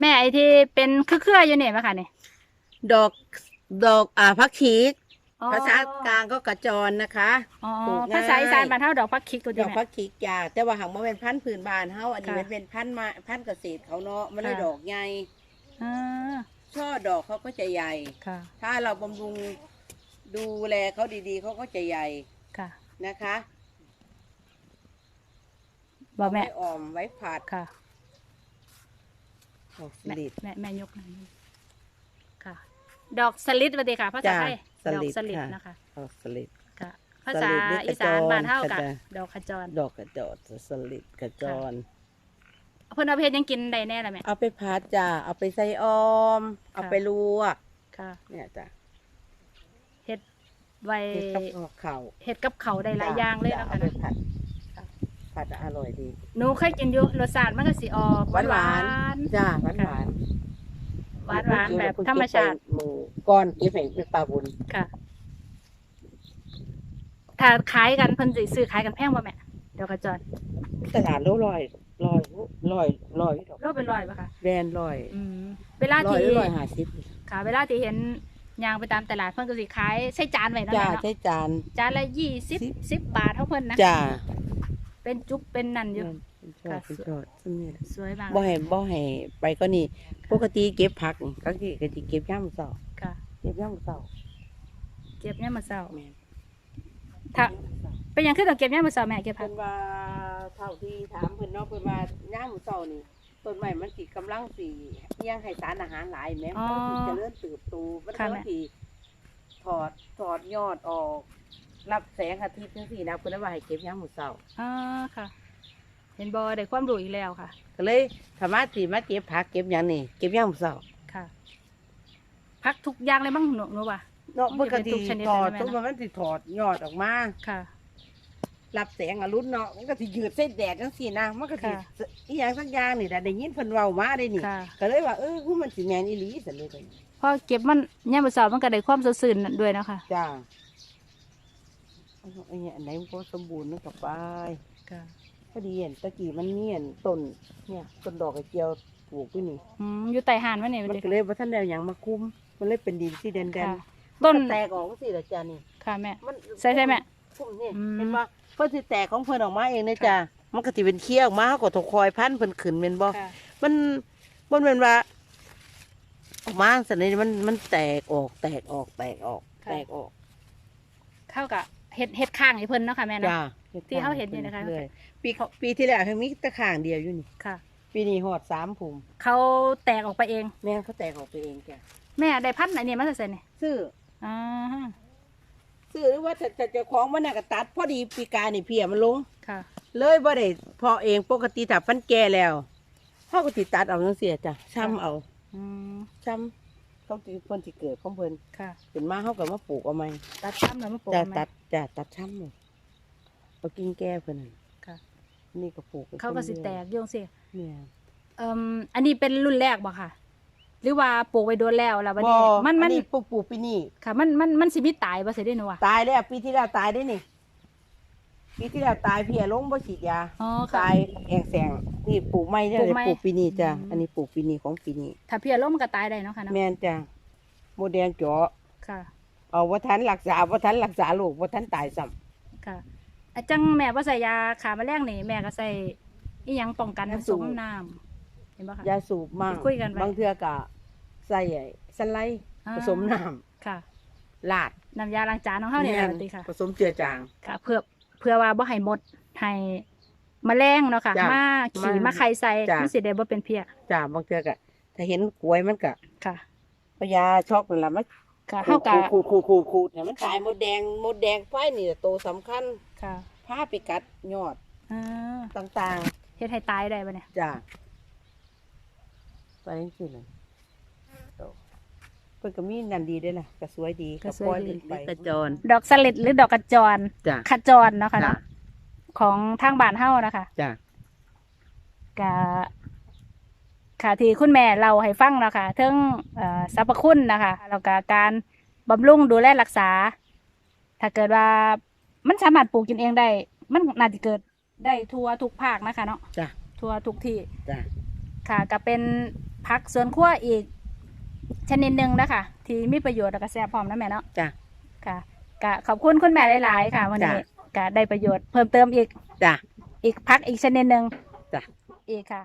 แม่ไอที่เป็นเครือๆอยู่เนี่ยไหมคะเนี่ยดอกดอกอ่าพักชีกอ๋อภาษากลางก็กระจรนะคะอ๋อปลูกง่ายภาษาอีสานบ้านเท่าดอกพักคิกตัวดเดียอวกแม่พักชีกยาแต่ว่าหางมาเป็นพันธุ์พื้นบ้านเฮาอันนี้ค่ะมันเป็นพันธุ์มาพันธุ์เกษตรเขาเนาะมันเลยค่ะดอกใหญ่อ่าช่อดอกเขาก็จะใหญ่ ค่ะถ้าเราบำรุงดูแลเขาดีๆเขาก็จะใหญ่ค่ะนะคะบอกแม่ไว้ออมไว้ผัดค่ะ ดอกสแม่ลิด แม่แม่ยกหน่อยค่ะ ดอกสลิดสวัสดีค่ะภาษาจ้ะไทยสดอลิกดสลิดค่ะ นะคะดอกสลิด ค่ะ ภาษาสลิดนี่อีสานกระจรบ้านเท่ากับค่ะจ้ะดอกขจรดอกกระจอดสลิดกระจร เพิ่นเอาไปเฮ็ดหยังกินได้แน่ละแม่ เอาไปพัดจ้ะเอาไปใส่ออม เอาไปลวก ค่ะเนี่ยจ้ะเฮ็ดไว้เฮ็ดกับข้าวเข่าเฮ็ดกับเขาวได้หลายอย่างเลยจ้นะคะเอาไปนะ ผัดค่ะผัดอร่อยดีหนูเคยกินอยู่รสชาติมันก็สิออกหวานหวานจ้าหวานหวานหวานหวานแบบธรรมชาติหมูก้อนเก็บแห่งเป็นปลาบุญค่ะ ถ้าขายกันเพิ่นสิซื้อขายกันแพงบ่แม่ดอกขจรตลาดโลลอยลอยลอยลอยดอกโลเป็นร้อยป่ะคะแบรนด์ลอยอืมเวลาลอยที่ลอยห้าสิบค่ะ เวลาที่เห็นยางไปตามตลาดเพิ่นก็สิขายใส่จานไว้เนาะจ้าแม่เนาะใช้จาน จานละยี่สิบสิบสิบบาทเท่าเพิ่นนะ จ้า เป็นจุ๊บเป็นนั่นอยู่ เป็นชอดเป็นชอดซึ่งนี่แหละสวยมากบ่ให้บ่ให้ไปก็นี่ปกติเก็บผักนี่ก็สิก็สิเก็บย่ามเสาร์ค่ะ เก็บย่ามเสาร์เก็บเนี่ยามมาเช้า แม่นถ้า เป็นหยังคือต้องเก็บเนี่ยามมาเช้าแม่เก็บผัเพิ่กนว่าเท่าที่ถามเพิ่นเนาะเพิ่นว่าย่ามเสาร์นี่ต้นไม้มันสิกำลังสิเลี้ยงให้สารอาหารหลายแม้มันสิเจริญเติบโตมันกำลังสิถอดถอดยอดออก รับแสงอาทิตย์จังซี่นะเพิ่นเลยว่าให้เก็บยามมื้อเช้าอ่าค่ะ เห็นบ่ได้ความรู้อีกแล้วค่ะ ก็เลยสามารถสิมาเก็บผักเก็บหยังนี่เก็บยามมื้อเช้าค่ะ พักทุกอย่างเลยบ้างหนูหนูว่าเนาะมัปนกจะเป็นติทุกชนิดถอดเลยนะแม่ทุกเนาะมันสิถอดยอดออกมา ค่ะ รับแสงอรุณเนาะมันก็สิยืดเส้นแดดจังซี่นะมันก็สิค่ะ อีหยังสักอย่างนี่ล่ะได้ยินเพิ่นเว้ามาได้นี่ ค่ะ ก็เลยว่าเออคือมันสิแม่นอีหลีซั่นเลยก็พอเก็บมันเนี่ยามมาเช้ามันก็ได้ความสดชื่นด้วยเนาะค่ะ จ้าเอา ไอ้เนี่ยอันไหนมันก็สมบูรณ์มันก็ไปค่ะพอดีเห็นตะกี้มันมีอันต้นเนี่ยต้นดอกกระเจียวปลูกอยู่นี่อืมอยู่ใต้หานมันนี่มันเด็ก็เลยบ่ทันได้เอาหยังมาคุมมันเลยเป็นดินสีแดงค่ะๆต้นแตกออกสิล่ะจ้านี่ค่ะแม่ มันใช่ใช่ไหมพุ่มนี่อืม เห็นบ่เพิ่นสิแตกของเพิ่นออกมาเองนะจ้ามันก็สิเป็นเขี้ยวออกมาเฮาก็ต้องคอยพันเพิ่นขึ้นแม่นบ่ ค่ะมันมันเป็นว่าออกมาสันนี้มันมันแตกออกแตกออกแตกออกค่ะแตกออกเข้ากับ เห็ดเห็ดข้างให้เพิ่นเนาะค่ะแม่เนาะ จ้าที่เขาเห็นอยู่นะคะรื่อยปีเขาปีที่แล้วเพิ่งมีแตะข้างเดียวอยู่นี่ ค่ะ ปีนี้หอดสามผุมเขาแตกออกไปเอง แม่นเขาแตกออกไปเองจ้ะแม่ได้พันธุ์อันนี้มาใส่เนี่ยซื้ออ่าฮะซื้อหรือว่าจะจะจะของมันน่ะก็ตัด พอดีปีกายนี่เพียมันลง ค่ะ เลยบ่ได้เพอเองปกติถ้าฟันแก่แล้วเขาก็ติตัดเอาจังซี่จ้ะช้ำเอาอืมช้ำ เขาติเพิ่นสิเกิดของเพิ่นค่ะ เป็นมาเขาก็มาปลูกเอาใหม่ตัดซ้ำแล้วมาปลูกจะไหม ตัดจะตัดช้ำเลยเอากิ่งแก้เพิ่นนั่นค่ะ นี่ก็ปลูกไปเขาก็สิแตกโยงสิเนี่ย เอ่มอันนี้เป็นรุ่นแรกบ่ค่ะ หรือว่าปลูกไว้โดนแล้วแล้ววันบ่นี้มันอัมันนี้ปลูกปลูกปีนี้ค่ะ มันมันมันสิมีตายบ่สิได้หนูอะตายแล้วปีที่แล้วตายได้นี่ ปีที่แล้วตายเพียลงบ่ฉีดยาอ๋อค่ะ ตายแองแสงนี่ปลูกไม้ได้ปลูเลกยไม้ปลูกปีนี้จ้ะอืม อันนี้ปลูกปีนี้ของปีนี้ถ้าเพียล้มมันก็ตายได้เนาะค่ะเนาะแม่นจ้ะโมเดลเจาะค่ะ เอาว่าทันรักษาว่าทันรักษาลูกว่าทันตายซ้ำค่ะอาจังแม่ว่าใส่ยาขาแมลงนี่แม่ก็ใส่อีหยังป้องกันผสมน้ำเห็นบ่คะยาสูบมั่งคุยกันไว้ บางเทื่อก็ใส่ไอ้สไลด์อ่าผสมน้ค่ะำลาดน้ำยาล้างจานของเฮาเนี่ยแม่ปกติค่ะ ผสมเจือจางค่ะ เพื่อเพื่อว่าบ่ให้หมดให้แมลงเนาะค่ะจ้ะมาขี่มามาไข่ใส่จ้ะ มันสิได้บ่เป็นเพียจ้าบางเทื่อก็ถ้าเห็นกล้วยมันก็ค่ะ พยาช็อกนั่นล่ะมันค่ะเฮาก็ขูดขูดขูดขูดเนี่ยมันตายมดแดงมดแดงไฟนี่โตวสำคัญค่ะผ้าไปกัดยอดอ่าต่างเฮ็ดให้ตายได้บ่เนี่ย ๆจ้าไปจังซี่เลยโตเพิ่นก็มีนันดีด้วยล่ะก็สวยดีก็ปล่อยเพิ่นไปกระจร ดอกสลิดหรือดอกกระจรจ้าขจรเนาะค่ะเนาะของทางบ้านเฮานะคะจ้ากะค่ะที่คุณแม่เราให้ฟังเนาะคะเทิงเอ่อสรรพคุณนะคะแล้วก็การบำรุงดูแลรักษา ถ้าเกิดว่ามันสามารถปลูกกินเองได้ มันน่าจะเกิดได้ทั่วทุกภาคนะคะเนาะจ้าทั่วทุกที่ จ้าค่ะก็เป็นผักสวนครัวอีก ชนิดหนึ่งนะคะที่มีประโยชน์และก็แซ่บพร้อมนะแม่เนาะจ้ะ ค่ะก็ขอบคุณคุณแม่หลาย ๆ ค่ะ วันนี้จ้ะก็ได้ประโยชน์เพิ่มเติมอีกจ้ะ อีกพักอีกชนิดหนึ่งจ้ะ อีกค่ะ